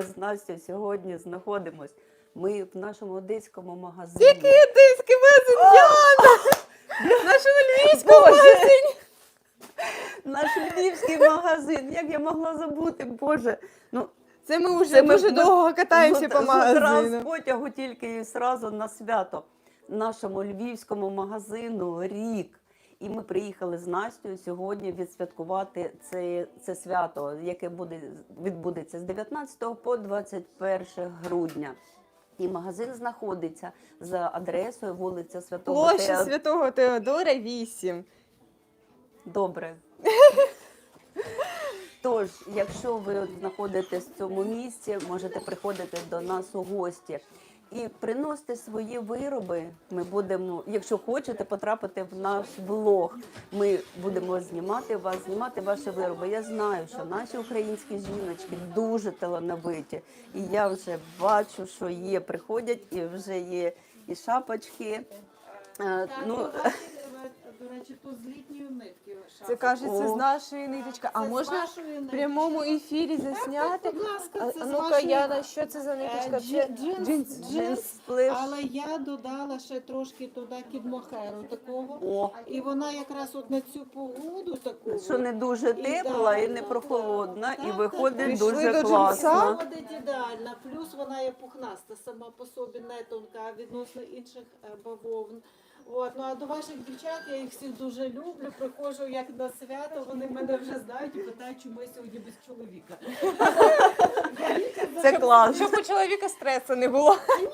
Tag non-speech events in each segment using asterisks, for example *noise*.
ми з Настю сьогодні знаходимось? Ми в нашому одеському магазині. Який одеський магазин, Яна! *laughs* Нашому львівському Боже! магазині. Наш львівський магазин. Як я могла забути, Боже. Ну, Це ми вже Це дуже ми довго катаємося по з з потягу тільки і зразу на свято. Нашому львівському магазину рік. І ми приїхали з Настю сьогодні відсвяткувати це, це свято, яке буде відбудеться з 19 по 21 грудня. І магазин знаходиться за адресою вулиця Святого Площа Тео- Святого Теодора 8. Добре. Тож, якщо ви знаходитесь в цьому місці, можете приходити до нас у гості і приносити свої вироби. Ми будемо, якщо хочете потрапити в наш блог, ми будемо знімати вас, знімати ваші вироби. Я знаю, що наші українські жіночки дуже талановиті, і я вже бачу, що є, приходять і вже є і шапочки. Е, Ну, До речі, то з літньої нитки. Це кажеться з нашої ниточки. А Це з можна вашої в нитки. прямому ефірі засняти? Будь ласка, це а з ну-ка, вашої- Яна, що це за ниточка? Е, Це джин- джинс, джинс. джинс. Але я додала ще трошки туди кідмохеру такого. О. І вона якраз от на цю погоду таку. що не дуже тепла і не прохолодна, і виходить. Пішли дуже до класно. Виходить ідеально. Плюс вона є пухнаста сама по собі, не тонка відносно інших е, бавовн. От, ну а до ваших дівчат я їх всіх дуже люблю. Приходжу як на свято, вони мене вже знають і питають, чому я сьогодні без чоловіка. Це класно. Щоб у чоловіка стресу не було. Ой,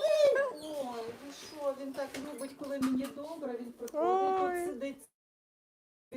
ви що, він так любить, коли мені добре, він приходить, тут сидить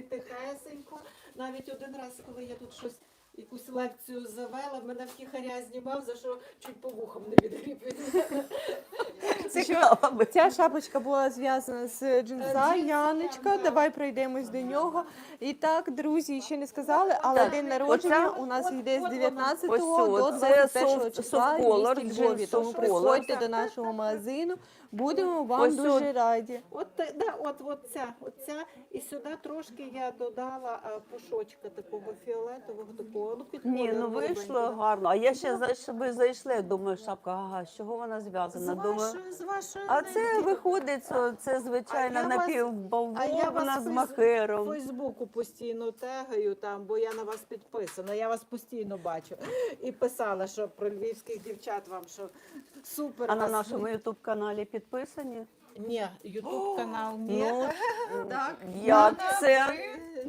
тихесенько. Навіть один раз, коли я тут щось. Якусь лекцію завела, мене втіхаря знімав, за що чуть по вухам не відгріб. *laughs* Цікаво. Ця шапочка була зв'язана з джинса. Яночка, да. давай пройдемось до нього. І так, друзі, ще не сказали, але Так, день народження оця- у нас йде з от 19 Ось до це 21 soft- числа soft color, місті Львові. джинс Тому soft приходьте до нашого магазину. Будемо вам Ось дуже от. раді. От, та- да, от, от ця, от ця. І сюди трошки я додала а, пушочка такого фіолетового, такого. Ну, підходить Ні, ну вийшло гарно. А я ще за що ви зайшли, думаю, шапка, ага, з чого вона З зв'язана? Думаю. з вашої А це нитки. виходить, що це звичайна А я вас- А я напівбавовна вас з в махером. Фейсбуку постійно тегаю там, бо я на вас підписана. Я вас постійно бачу. І писала, що про львівських дівчат вам що супер. А на вас- нашому ютуб каналі підписані? Ні, Ютуб канал ні. *laughs* Ну, Так. як це?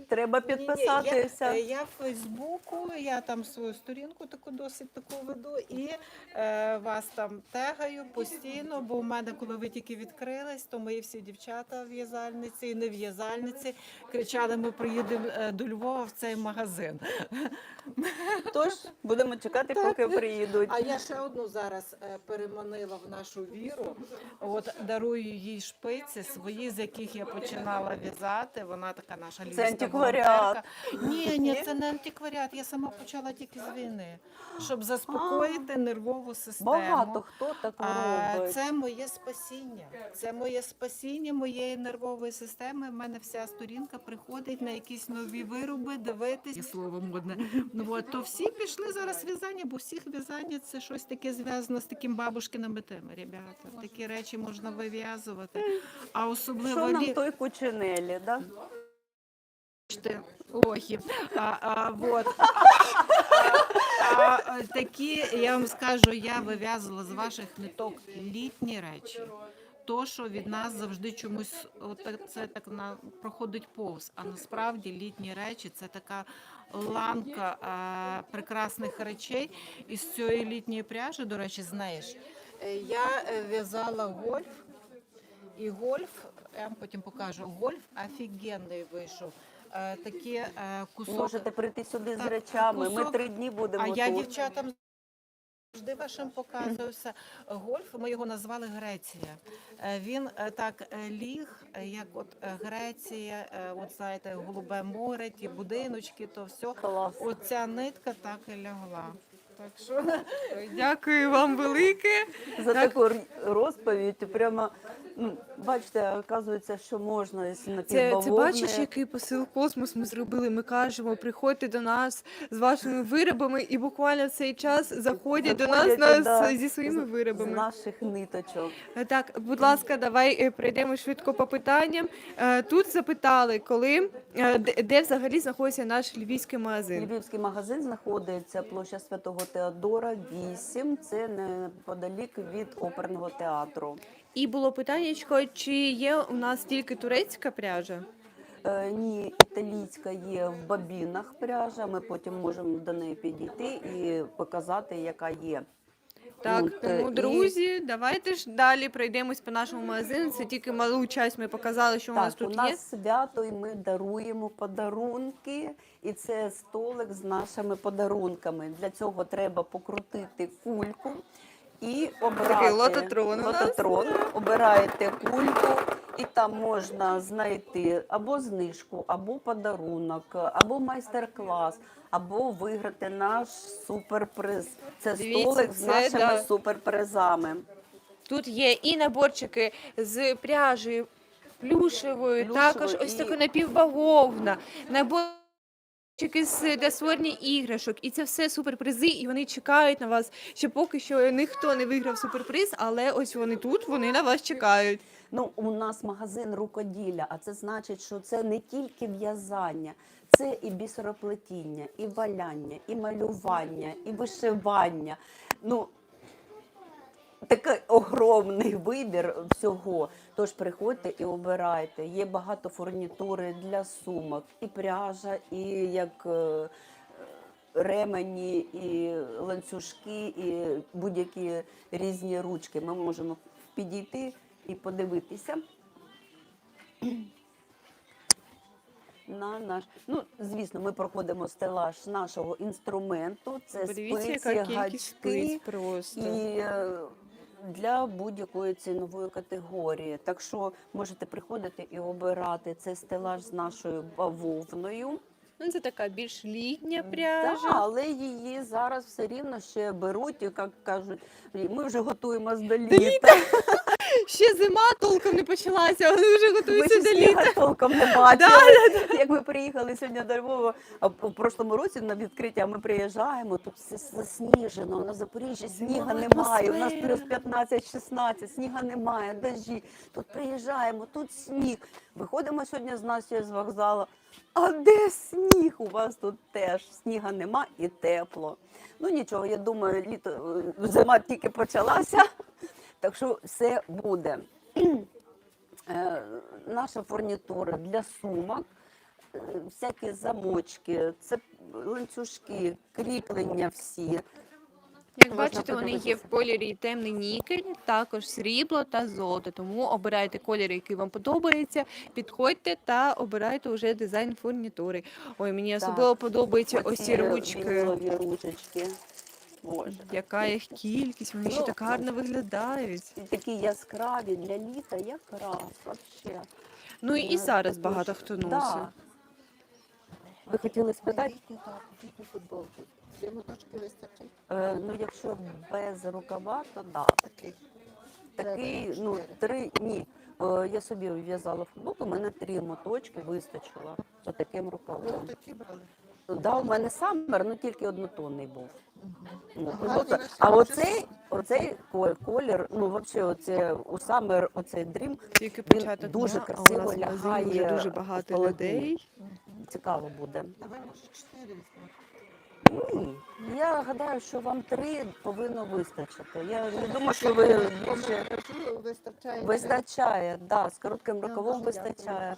Треба Ні-ні, підписатися. Я, е, я в Фейсбуку, я там свою сторінку таку досить таку веду і е, вас там тегаю постійно, бо в мене, коли ви тільки відкрились, то мої всі дівчата в'язальниці і не в'язальниці кричали: ми приїдемо е, до Львова в цей магазин. *laughs* Тож будемо чекати, поки приїдуть. А я ще одну зараз е, переманила в нашу віру. От дарую їй шпиці свої, з яких я починала в'язати. Вона така наша львівська антикваріат. волонтерка. Ні, ні, це не антикваріат. Я сама почала тільки з війни, щоб заспокоїти нервову систему. Багато хто так А, робить. Це моє спасіння. Це моє спасіння моєї нервової системи. У мене вся сторінка приходить на якісь нові вироби, дивитись. Є слово модне. Ну от то всі пішли зараз в'язання, бо всіх в'язання це щось таке зв'язано з таким бабушкиними теми. Ребята, такі речі можна вив'язувати. А особливо Що нам лі- той кучинелі, да? Лохи. А, а, вот. А, а, такі, я вам скажу, я вив'язувала з ваших ниток літні речі. То, що від нас завжди чомусь от це так на проходить повз. А насправді літні речі це така ланка а, прекрасних речей. І з цієї літньої пряжі, до речі, знаєш, е, я е, в'язала гольф. І гольф, я вам потім покажу, гольф офігенний вийшов. Е, такі е, кусок. Можете прийти сюди з Так, речами. Ми кусок- три дні будемо а я тут. дівчатам завжди вашим показую все. Гольф, ми його назвали Греція. Е, Він е, так е, ліг, е, як от е, Греція, е, от знаєте, голубе море, ті будиночки, то все. Клас. Оця нитка так і лягла. Так що Дякую вам велике. За таку розповідь прямо Ну, бачите, оказується, що можна з Це, це напівбавовни. бачиш, який посил космос ми зробили. Ми кажемо, приходьте до нас з вашими виробами, і буквально в цей час заходять до нас, нас да, зі своїми з- виробами. З наших ниточок. Е, Так, будь ласка, давай е, пройдемо швидко по питанням. Е, Тут запитали, коли де, де взагалі знаходиться наш львівський магазин. Львівський магазин знаходиться площа Святого Теодора, 8. Це неподалік від оперного театру. І було питання, чи є у нас тільки турецька пряжа? Е, ні, італійська є в бабінах пряжа. Ми потім можемо до неї підійти і показати, яка є. Так, е, тому і- друзі, давайте ж далі пройдемось по нашому магазину. Це тільки малу часть ми показали, що у нас Так, у нас є. свято, і ми даруємо подарунки, і це столик з нашими подарунками. Для цього треба покрутити кульку і обрати Такий лототрон у нас. лототрон. Обираєте кульку, і там можна знайти або знижку, або подарунок, або майстер-клас, або виграти наш суперприз. Це Дивіться, столик з це, нашими да. суперпризами. Тут є і наборчики з пряжею плюшевою, також Плюшевою ось і- така напівбавовна, наборчики з для створення іграшок. І це все суперпризи, і вони чекають на вас. Ще поки що ніхто не виграв суперприз, але ось вони тут, вони на вас чекають. Ну, у нас магазин рукоділля, а це значить, що це не тільки в'язання, це і бісероплетіння, і валяння, і малювання, і вишивання. Ну, такий огромний вибір всього. Тож приходьте і обирайте. Є багато фурнітури для сумок, і пряжа, і як. е, Ремені, і ланцюжки, і будь-які різні ручки. Ми можемо підійти і подивитися на наш. Ну, звісно, ми проходимо стелаж нашого інструменту. Це Подивіться, спиці, яка кількість спиць просто. і е, для будь-якої цінової категорії. Так що можете приходити і обирати це стелаж з нашою бавовною. Ну, це така більш літня Да, але її зараз все рівно ще беруть, і як кажуть, ми вже готуємося до літа. Ще зима толком не почалася, вони вже готуються до літа. сніга толком не *laughs* бачили. Як ми приїхали сьогодні до Львова, а в прошлому році на відкриття ми приїжджаємо, тут все засніжено, на Запоріжжі сніга немає, у нас плюс 15-16, сніга немає, дожі. Тут приїжджаємо, тут сніг. Виходимо сьогодні з Настю з вокзалу. А де сніг? У вас тут теж сніга нема і тепло. Ну нічого, я думаю, літо зима тільки почалася, так що все буде. Е, наша фурнітура для сумок, е, всякі замочки, це ланцюжки, кріплення всі. Як Можна бачите, вони є в кольорі темний нікель, також срібло та золото. Тому обирайте колір, який вам подобається. Підходьте та обирайте вже дизайн фурнітури. Ой, мені Так. особливо подобаються ось ці ручки. ручечки. Боже. Яка їх кількість, вони ще так гарно виглядають. І такі яскраві для літа, якраз вообще. Ну і Е, зараз дуже- багато хто Да. носить. Ви хотіли спитати? Футболки. Моточки вистачить. Е, ну, якщо без рукава, то да. Такий. Такий, ну, три, ні. Е, Я собі в'язала футболку, у мене три моточки вистачило за таким рукавом. такі брали. Да, у мене самбер, ну тільки однотонний був. Ну, тобто, а оцей, оцей ко- колір, ну взагалі, оце у самер, оцей дрім Тільки Він початок дуже дня, а у красиво нас в магазині лягає дуже багато людей. цікаво буде. Давай може чотири візьмемо. Ні, я гадаю, що вам три повинно вистачити. Я не думаю, що ви більше вистачає. вистачає. Да, з коротким Я рукавом вистачає.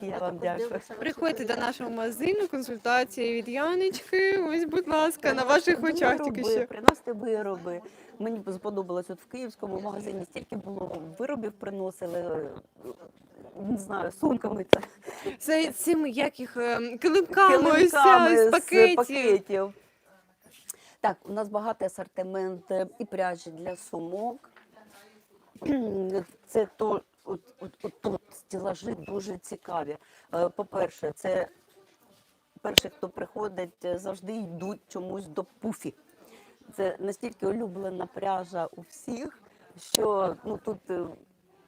Я вам дякую. Приходьте до нашого магазину, консультації від Яночки. Ось, будь ласка, на ваших очах тільки Вироби, що. Приносите вироби. Мені сподобалось от в київському магазині стільки було виробів приносили. Не знаю, сумками це Це цими яких ем, килимками, ось килимками з пакетів. пакетів. Так, у нас багатий асортимент е, і пряжі для сумок. *clears throat* Це то, от, от, от тут стілажі дуже цікаві. Е, По-перше, це перші, хто приходить, е, завжди йдуть чомусь до пуфі. Це настільки улюблена пряжа у всіх, що ну тут е,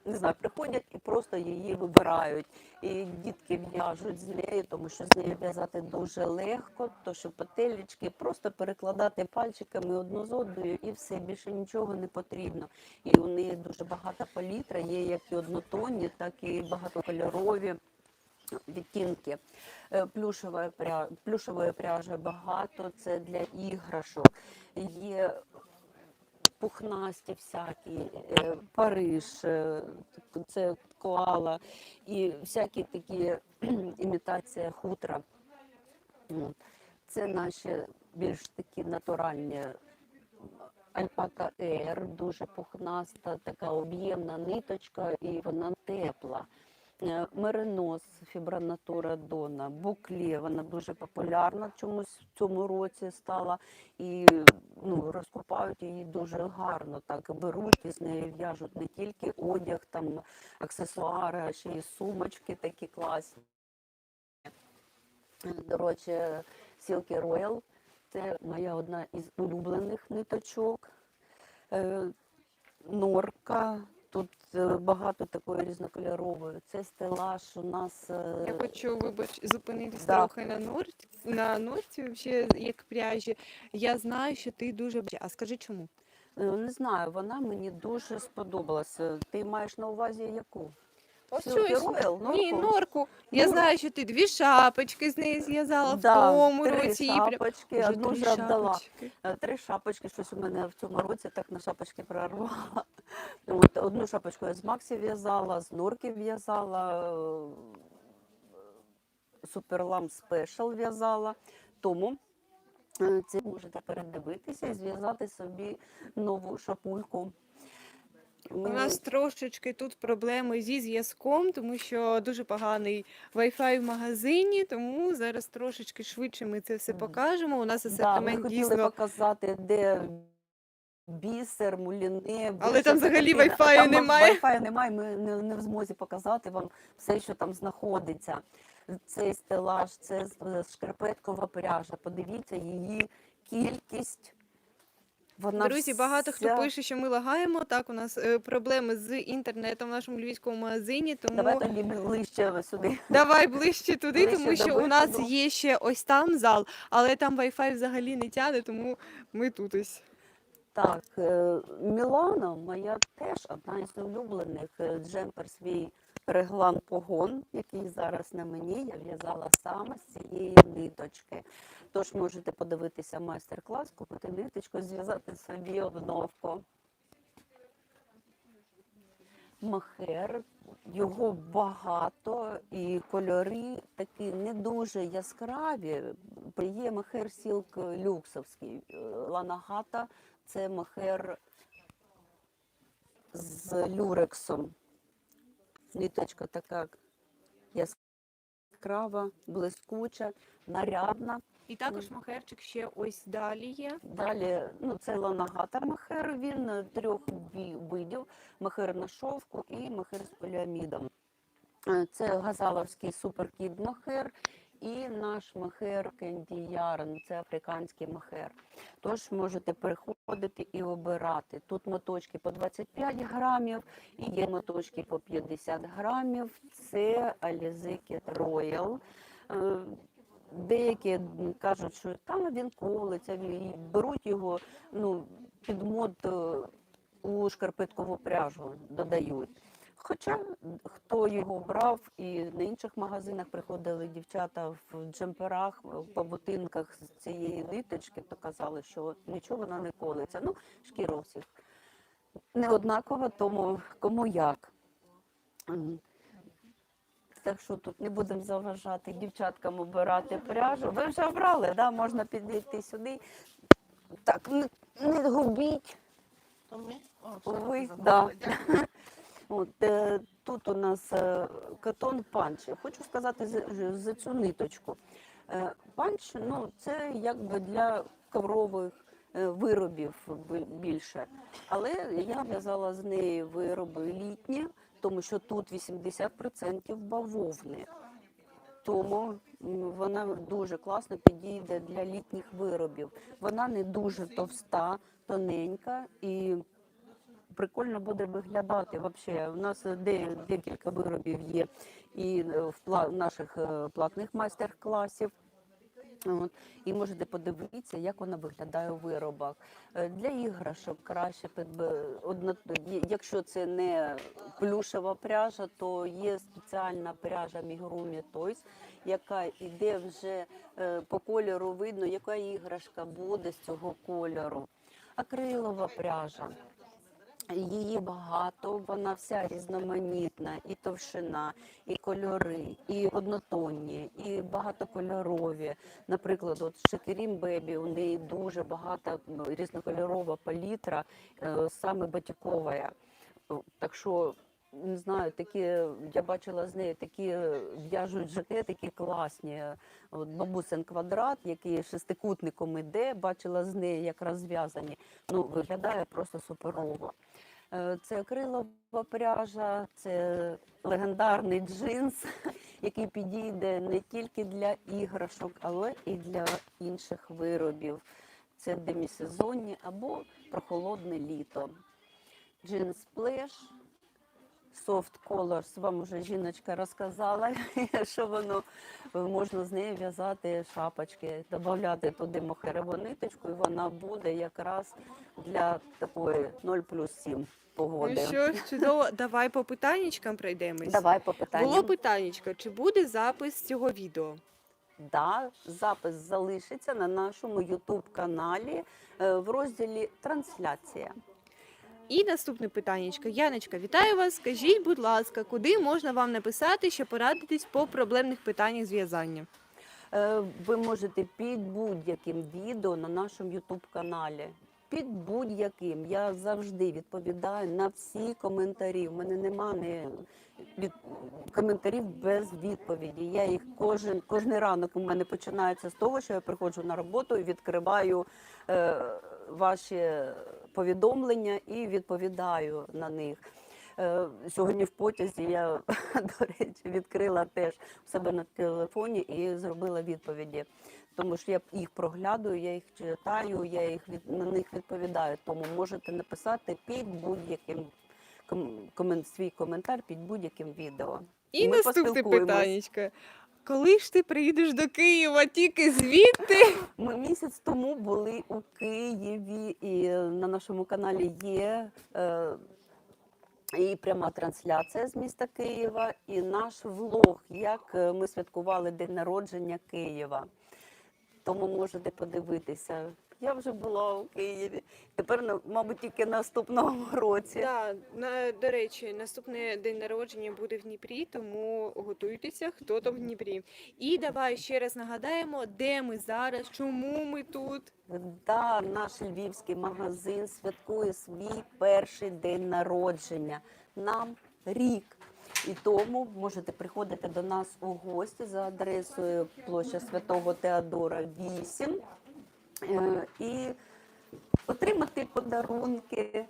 не знаю, приходять і просто її вибирають. І дітки в'яжуть з нею, тому що з нею в'язати дуже легко, то що петелечки просто перекладати пальчиками одну з одною і все, більше нічого не потрібно. І у неї дуже багата палітра, є як і однотонні, так і багатокольорові відтінки. Е. Плюшової пряжі багато, це для іграшок. Є пухнасті всякі, е, Париж, е, це коала і всякі такі *clears throat* імітація хутра. Це наші більш такі натуральні альпака Р, дуже пухнаста, така об'ємна ниточка, і вона тепла. Е, Меринос, фібронатура Дона, букле, вона дуже популярна чомусь в цьому році стала. І ну, розкупають її дуже гарно. Так беруть і з нею в'яжуть не тільки одяг, там аксесуари, а ще й сумочки такі класні. До речі, Silky Royal це моя одна із улюблених ниточок. Е, Норка. Тут багато такої різнокольорової. Це стелаж у нас. е, Я хочу, вибач, зупинитись Да. трохи на норті, на норті, взагалі, як пряжі. Я знаю, що ти дуже А скажи чому? е, Не знаю, вона мені дуже сподобалася. Ти маєш на увазі яку? Ось Silky Ні, Норку? Я знаю, що ти дві шапочки з неї зв'язала Да, в тому три році. і прям- шапочки, одну три вже віддала. шапочки. Е, Три шапочки, щось у мене в цьому році так на шапочки прорвала. От, одну шапочку я з Максі в'язала, з Норки в'язала, е, Суперлам Спешл в'язала. Тому е, це можете передивитися і зв'язати собі нову шапульку. У нас трошечки тут проблеми зі зв'язком, тому що дуже поганий Wi-Fi в магазині, тому зараз трошечки швидше ми це все покажемо. У нас Да, асортимент хотіли дійсно. показати, де бісер, муліне. Але там взагалі. Wi-Fi немає. Wi-Fi немає, ми не, не в змозі показати вам все, що там знаходиться. Цей стелаж, це шкарпеткова пряжа. Подивіться її кількість. Вона Друзі, багато хто пише, що ми лагаємо. Так, у нас е, проблеми з інтернетом в нашому львівському магазині, тому Давай тоді ближче сюди. давай ближче туди, Ближче тому що у нас виходу. є ще ось там зал, але там Wi-Fi взагалі не тягне, тому ми тут ось. Так, е, Мілана моя теж одна із улюблених. Е, Джемпер свій реглан погон, який зараз на мені, я в'язала саме з цієї ниточки. Тож можете подивитися майстер-клас, купити ниточку, зв'язати собі обновку. Махер, його багато і кольори такі не дуже яскраві. Є махер сілк люксовський. Ланагата це махер з люрексом. Ниточка така яскрава, блискуча, нарядна. І також махерчик ще ось далі є. Далі, ну це ланагата махер, він е, трьох видів: махер на шовку і махер з поліамідом. Е, Це газаловський суперкід махер і наш махер Кенді Ярн, це африканський махер. Тож можете переходити і обирати. Тут моточки по 25 грамів і є моточки по 50 грамів. Це Royal. Е, Деякі кажуть, що там він колиться, беруть його ну, під мод е, у шкарпеткову пряжу додають. Хоча хто його брав, і на інших магазинах приходили дівчата в джемперах, в павутинках з цієї ниточки, то казали, що нічого вона не колиться. Ну, шкіра всіх не тому кому як. Так що тут не будемо заважати дівчаткам обирати пряжу. Ви вже обрали, да? можна підійти сюди. Так, не, не губіть. Ви, да. *laughs* От, е, тут у нас е, катон панч. Я хочу сказати за, за цю ниточку. Е, панч ну, це якби для коврових е, виробів більше. Але я в'язала з неї вироби літні, тому що тут 80% бавовни. Тому вона дуже класно підійде для літніх виробів. Вона не дуже товста, тоненька і прикольно буде виглядати. Вообще, у нас е, де, декілька виробів є і е, в наших е, платних майстер-класів. От, і можете подивитися, як вона виглядає у виробах. Е, Для іграшок краще, одно- якщо це не плюшева пряжа, то є спеціальна пряжа Мігрумі Toys, яка йде вже е, по кольору видно, яка іграшка буде з цього кольору. Акрилова пряжа. Її багато, вона вся різноманітна, і товщина, і кольори, і однотонні, і багатокольорові. Наприклад, от Шекерім Бебі, у неї дуже багата ну, різнокольорова палітра, е, саме батікова. Так що не знаю, такі я бачила з нею такі е, в'яжуть жакетики класні. От бабусин квадрат, який шестикутником іде, бачила з нею як розв'язані. Ну, виглядає просто суперово. Е, Це акрилова пряжа, це легендарний джинс, *laughs* який підійде не тільки для іграшок, але і для інших виробів. Це демісезонні або прохолодне літо. Джинс плеш, Soft Colors, вам вже жіночка розказала, *laughs* що воно е, можна з нею в'язати шапочки, додати туди мохереву ниточку, і вона буде якраз для такої 0 плюс 7 погоди. Ну що ж, чудово, давай по питаннячкам пройдемось. Давай по питанням. Було питаннячко, чи буде запис цього відео? Да, запис залишиться на нашому YouTube каналі е, в розділі Трансляція. І наступне питаннячко. Яночка, вітаю вас. Скажіть, будь ласка, куди можна вам написати, щоб порадитись по проблемних питаннях зв'язання? Е, Ви можете під будь-яким відео на нашому YouTube каналі. Під будь-яким я завжди відповідаю на всі коментарі. У мене нема не від коментарів без відповіді. Я їх кожен кожен ранок у мене починається з того, що я приходжу на роботу і відкриваю е, ваші повідомлення і відповідаю на них. Е, Сьогодні в потязі я, *laughs* до речі, відкрила теж у себе на телефоні і зробила відповіді. Тому що я їх проглядую, я їх читаю, я їх від, на них відповідаю. Тому можете написати під будь-яким ком, свій коментар під будь-яким відео. І Ми наступне поспілкуємось. Коли ж ти приїдеш до Києва, тільки звідти? Ми місяць тому були у Києві, і на нашому каналі є е, і пряма трансляція з міста Києва, і наш влог, як е, ми святкували день народження Києва. Тому можете подивитися. Я вже була у Києві. Тепер, мабуть, тільки наступного *laughs* році. Да, на, до речі, наступний день народження буде в Дніпрі, тому готуйтеся, хто там в Дніпрі. І давай ще раз нагадаємо, де ми зараз, чому ми тут. Да, наш львівський магазин святкує свій перший день народження. Нам рік. І тому можете приходити до нас у гості за адресою площа Святого Теодора 8 е, і отримати подарунки,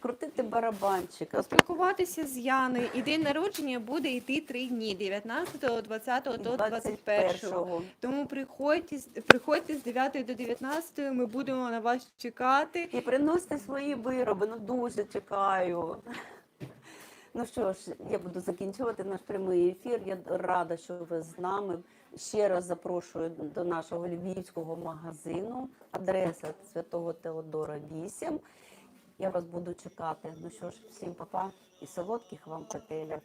крутити барабанчик. Спілкуватися з Яною. І день народження буде йти три дні: 19, 20 до 21. 21-го. Тому приходьте, приходьте з 9 до 19, ми будемо на вас чекати. І приносите свої вироби. Ну дуже чекаю. Ну що ж, я буду закінчувати наш прямий ефір. Я рада, що ви з нами. Ще раз запрошую до нашого львівського магазину. Адреса Святого Теодора 8. Я вас буду чекати. Ну що ж, всім папа і солодких вам коктейлів.